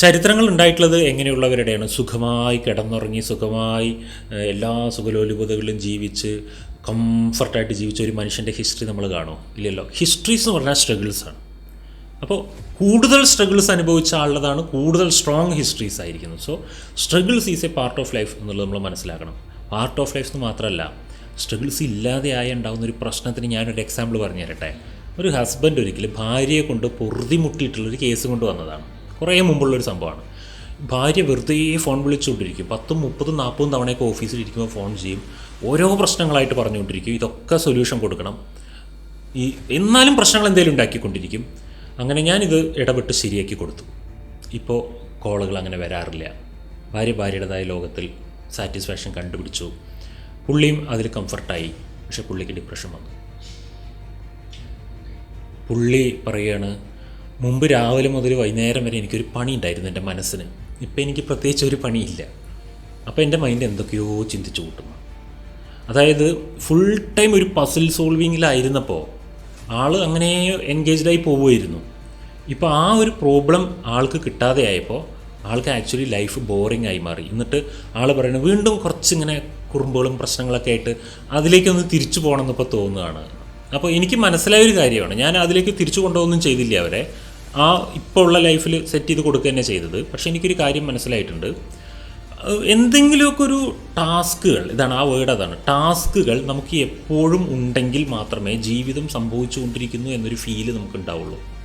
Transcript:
ചരിത്രങ്ങൾ ഉണ്ടായിട്ടുള്ളത് എങ്ങനെയുള്ളവരുടെയാണ്? സുഖമായി കിടന്നുറങ്ങി സുഖമായി എല്ലാ സുഖലോലുപതകളിലും ജീവിച്ച് കംഫർട്ടായിട്ട് ജീവിച്ച ഒരു മനുഷ്യന്റെ ഹിസ്റ്ററി നമ്മൾ കാണുമോ? ഇല്ലല്ലോ. ഹിസ്റ്ററീസ് എന്ന് പറഞ്ഞാൽ സ്ട്രഗിൾസാണ് അപ്പോൾ കൂടുതൽ സ്ട്രഗിൾസ് അനുഭവിച്ച ആളുടേതാണ് കൂടുതൽ സ്ട്രോങ് ഹിസ്റ്ററീസ് ആയിരിക്കുന്നത്. So struggles is a part of life എന്നുള്ളത് നമ്മൾ മനസ്സിലാക്കണം. പാർട്ട് ഓഫ് ലൈഫ് എന്ന് മാത്രമല്ല സ്ട്രഗിൾസ് ഇല്ലാതെ ആയി ഉണ്ടാകുന്ന ഒരു പ്രശ്നത്തിന് ഞാനൊരു എക്സാമ്പിൾ പറഞ്ഞു തരട്ടെ ഒരു ഹസ്ബൻഡ് ഒരിക്കലും ഭാര്യയെ കൊണ്ട് പൊറുതിമുട്ടിയിട്ടുള്ളൊരു കേസ് കൊണ്ട് വന്നതാണ്. കുറേ മുമ്പുള്ളൊരു സംഭവമാണ്. ഭാര്യ വെറുതെ ഫോൺ വിളിച്ചുകൊണ്ടിരിക്കും. പത്തും മുപ്പതും നാൽപ്പതും തവണയൊക്കെ ഓഫീസിൽ ഇരിക്കുമ്പോൾ ഫോൺ ചെയ്യും. ഓരോ പ്രശ്നങ്ങളായിട്ട് പറഞ്ഞുകൊണ്ടിരിക്കും. ഇതൊക്കെ സൊല്യൂഷൻ കൊടുക്കണം. ഈ എന്നാലും പ്രശ്നങ്ങൾ എന്തെങ്കിലും ഉണ്ടാക്കിക്കൊണ്ടിരിക്കും. അങ്ങനെ ഞാനിത് ഇടപെട്ട് ശരിയാക്കി കൊടുത്തു. ഇപ്പോൾ കോളുകൾ അങ്ങനെ വരാറില്ല. ഭാര്യ ഭാര്യയുടേതായ ലോകത്തിൽ സാറ്റിസ്ഫാക്ഷൻ കണ്ടുപിടിച്ചു. പുള്ളിയും അതിൽ കംഫർട്ടായി. പക്ഷെ പുള്ളിക്ക് ഡിപ്രഷൻ വന്നു. പുള്ളി പറയാണ് മുമ്പ് രാവിലെ മുതൽ വൈകുന്നേരം വരെ എനിക്കൊരു പണി ഉണ്ടായിരുന്നു എന്റെ മനസ്സിന്. ഇപ്പം എനിക്ക് പ്രത്യേകിച്ച് ഒരു പണിയില്ല. അപ്പോൾ എന്റെ മൈൻഡ് എന്തൊക്കെയോ ചിന്തിച്ചു കൂട്ടുന്നു അതായത് ഫുൾ ടൈം ഒരു പസിൽ സോൾവിങ്ങിലായിരുന്നപ്പോൾ ആൾ അങ്ങനെ എൻഗേജ്ഡായി പോവുമായിരുന്നു. ഇപ്പോൾ ആ ഒരു പ്രോബ്ലം ആൾക്ക് കിട്ടാതെ ആയപ്പോൾ ആൾക്ക് ആക്ച്വലി ലൈഫ് ബോറിംഗ് ആയി മാറി. എന്നിട്ട് ആൾ പറയുന്നത് വീണ്ടും കുറച്ചിങ്ങനെ കുറുമ്പുകളും പ്രശ്നങ്ങളൊക്കെ ആയിട്ട് അതിലേക്കൊന്ന് തിരിച്ചു പോകണമെന്നിപ്പോൾ തോന്നുകയാണ്. അപ്പോൾ എനിക്ക് മനസ്സിലായ ഒരു കാര്യമാണ്. ഞാൻ അതിലേക്ക് തിരിച്ചു കൊണ്ടുപോകുന്നും ചെയ്തില്ല അവരെ. ആ ഇപ്പോൾ ഉള്ള ലൈഫിൽ സെറ്റ് ചെയ്ത് കൊടുക്കുക തന്നെ ചെയ്തത്. പക്ഷേ എനിക്കൊരു കാര്യം മനസ്സിലായിട്ടുണ്ട്. എന്തെങ്കിലുമൊക്കെ ഒരു ടാസ്കുകൾ ഇതാണ് ആ വേർഡ് അതാണ്. ടാസ്കുകൾ നമുക്ക് എപ്പോഴും ഉണ്ടെങ്കിൽ മാത്രമേ ജീവിതം സംഭവിച്ചുകൊണ്ടിരിക്കുന്നു എന്നൊരു ഫീൽ നമുക്ക് ഉണ്ടാവുള്ളൂ.